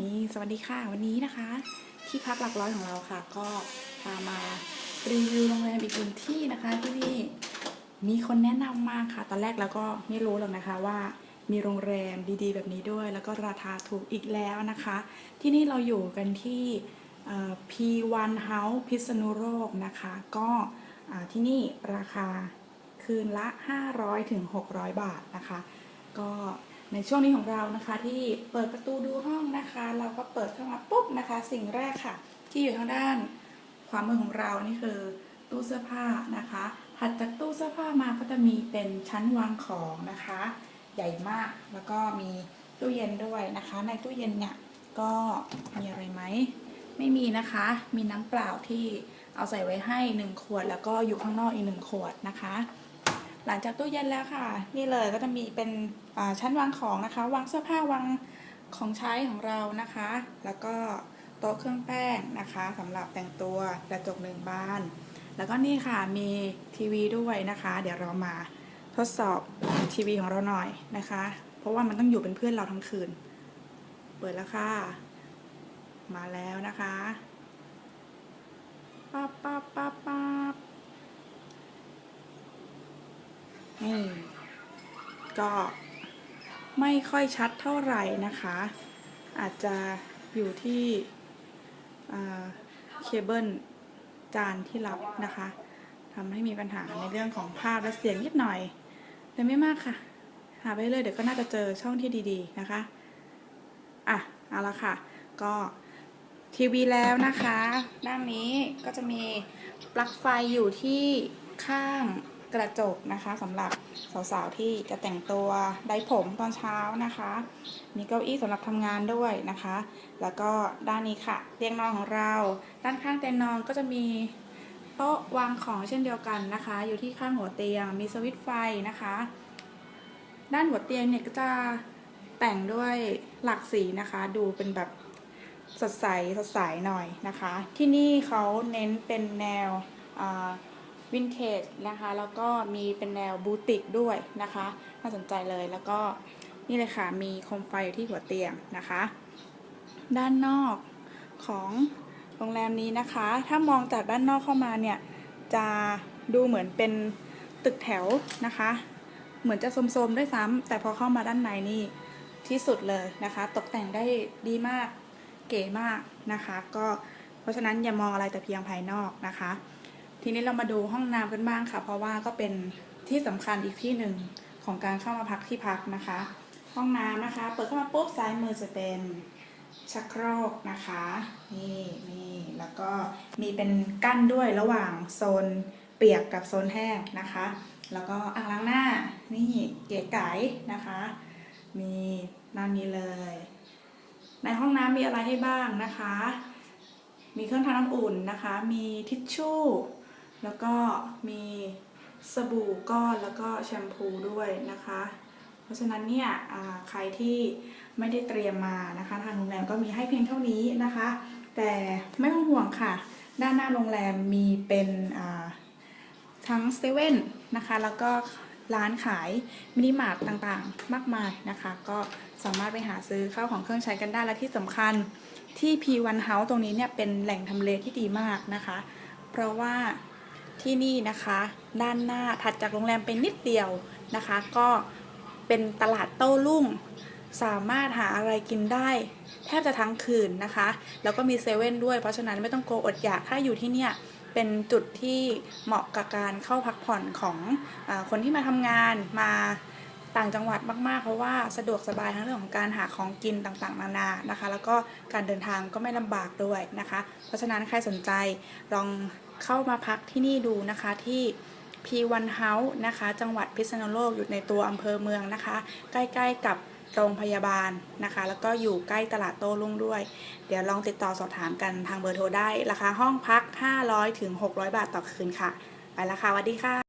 นี่สวัสดีค่ะวันนี้นะคะ ที่พักหลักร้อยของเราค่ะ ก็พามารีวิวโรงแรมอีกหนึ่งที่นะคะที่นี่มีคนแนะนำมาค่ะ ตอนแรกเราก็ไม่รู้หรอกนะคะว่ามีโรงแรมดีๆ แบบนี้ด้วย แล้วก็ราคาถูกอีกแล้วนะคะ ที่นี่เราอยู่กันที่ P1 House พิษณุโลกนะคะ ก็ที่นี่ราคาคืนละ 500ถึง600 บาทนะคะ ก็ ในช่วงนี้ของเรานะคะ ที่เปิดประตูดูห้องนะคะ เราก็เปิดเข้ามาปุ๊บนะคะ สิ่งแรกค่ะ ที่อยู่ทางด้านขวามือของเรานี่คือตู้เสื้อผ้านะคะถัดจากตู้เสื้อผ้ามาก็จะมีเป็นชั้นวางของนะคะ ใหญ่มากแล้วก็มีตู้เย็นด้วยนะคะ ในตู้เย็นเนี่ยก็มีอะไรไหมไม่มีนะคะ มีน้ำเปล่าที่เอาใส่ไว้ให้หนึ่งขวด แล้วก็อยู่ข้างนอกอีกหนึ่งขวดนะคะ หลังจากตู้เย็นแล้วค่ะ นี่เลยก็จะมีเป็นชั้นวางของนะคะ วางเสื้อผ้าวางของใช้ของเรานะคะ แล้วก็โต๊ะเครื่องแป้งนะคะสำหรับแต่งตัวกระจกหนึ่งบาน แล้วก็นี่ค่ะมีทีวีด้วยนะคะ เดี๋ยวเรามาทดสอบทีวีของเราหน่อยนะคะ เพราะว่ามันต้องอยู่เป็นเพื่อนเราทั้งคืน เปิดแล้วค่ะ มาแล้วนะคะี่ก็ไม่ค่อยชัดเท่าไหร่นะคะ อาจจะอยู่ที่เคเบิลจานที่รับนะคะทำให้มีปัญหาในเรื่องของภาพและเสียงนิดหน่อยแต่ไม่มากค่ะ หาไปเลยเดี๋ยวก็น่าจะเจอช่องที่ดีๆนะคะ อะ เอาละค่ะ ก็ทีวีแล้วนะคะ ด้านนี้ก็จะมีปลั๊กไฟอยู่ที่ข้าง กระจกนะคะสำหรับสาวๆที่จะแต่งตัวได้ผมตอนเช้านะคะ มีเก้าอี้สำหรับทำงานด้วยนะคะ แล้วก็ด้านนี้ค่ะเตียงนอนของเรา ด้านข้างเตียงนอนก็จะมีโต๊ะวางของเช่นเดียวกันนะคะ อยู่ที่ข้างหัวเตียงมีสวิตช์ไฟนะคะ ด้านหัวเตียงเนี่ยก็จะแต่งด้วยหลากสีนะคะ ดูเป็นแบบสดใสสดใสหน่อยนะคะ ที่นี่เขาเน้นเป็นแนว วินเทจนะคะ แล้วก็มีเป็นแนวบูติกด้วยนะคะ น่าสนใจเลยแล้วก็นี่เลยค่ะมีโคมไฟอยู่ที่หัวเตียงนะคะ ด้านนอกของโรงแรมนี้นะคะ ถ้ามองจากด้านนอกเข้ามาเนี่ย จะดูเหมือนเป็นตึกแถวนะคะ เหมือนจะโสมๆด้วยซ้ำแต่พอเข้ามาด้านในนี่ที่สุดเลยนะคะ ตกแต่งได้ดีมากเก๋มากนะคะ ก็เพราะฉะนั้นอย่ามองอะไรแต่เพียงภายนอกนะคะ ทีนี้เรามาดูห้องน้ำกันบ้างค่ะ เพราะว่าก็เป็นที่สำคัญอีกที่หนึ่งของการเข้ามาพักที่พักนะคะ ห้องน้ำนะคะ เปิดเข้ามาปุ๊บซ้ายมือจะเป็นชักโครกนะคะนี่นี่แล้วก็มีเป็นกั้นด้วยระหว่างโซนเปียกกับโซนแห้งนะคะ แล้วก็อ่างล้างหน้านี่เก๋ไก๋นะคะ มีด้านนี้เลย ในห้องน้ำมีอะไรให้บ้างนะคะ มีเครื่องทำน้ำอุ่นนะคะ มีทิชชู่ แล้วก็มีสบู่ก้อนแล้วก็แชมพูด้วยนะคะ เพราะฉะนั้นเนี่ยใครที่ไม่ได้เตรียมมานะคะ ทางโรงแรมก็มีให้เพียงเท่านี้นะคะ แต่ไม่ต้องห่วงค่ะ ด้านหน้าโรงแรมมีเป็นทั้งเซเว่นนะคะ แล้วก็ร้านขายมินิมาร์ทต่างๆ มากมายนะคะ ก็สามารถไปหาซื้อข้าวของเครื่องใช้กันได้และที่สำคัญที่ P1 House ตรงนี้เนี่ยเป็นแหล่งทำเลที่ดีมากนะคะ เพราะว่า ที่นี่นะคะ ด้านหน้าถัดจากโรงแรมเป็นนิดเดียวนะคะ ก็เป็นตลาดโต้รุ่ง สามารถหาอะไรกินได้ แทบจะทั้งคืนนะคะ แล้วก็มีเซเว่นด้วยเพราะฉะนั้นไม่ต้องกลัวอดอยากถ้าอยู่ที่เนี่ยเป็นจุดที่เหมาะกับการเข้าพักผ่อนของอคนที่มาทำงานมาต่างจังหวัดมากๆ เพราะว่าสะดวกสบายทั้งเรื่องของการหาของกินต่างๆ นานานะคะ แล้วก็การเดินทางก็ไม่ลำบากด้วยนะคะ เพราะฉะนั้นใครสนใจลอง เข้ามาพักที่นี่ดูนะคะที่ P1 House นะคะ จังหวัดพิษณุโลกอยู่ในตัวอำเภอเมืองนะคะ ใกล้ๆกับโรงพยาบาลนะคะ แล้วก็อยู่ใกล้ตลาดโต้รุ่งด้วย เดี๋ยวลองติดต่อสอบถามกันทางเบอร์โทรได้ ราคาห้องพัก 500ถึง600 บาทต่อคืนค่ะ ไปละค่ะสวัสดีค่ะ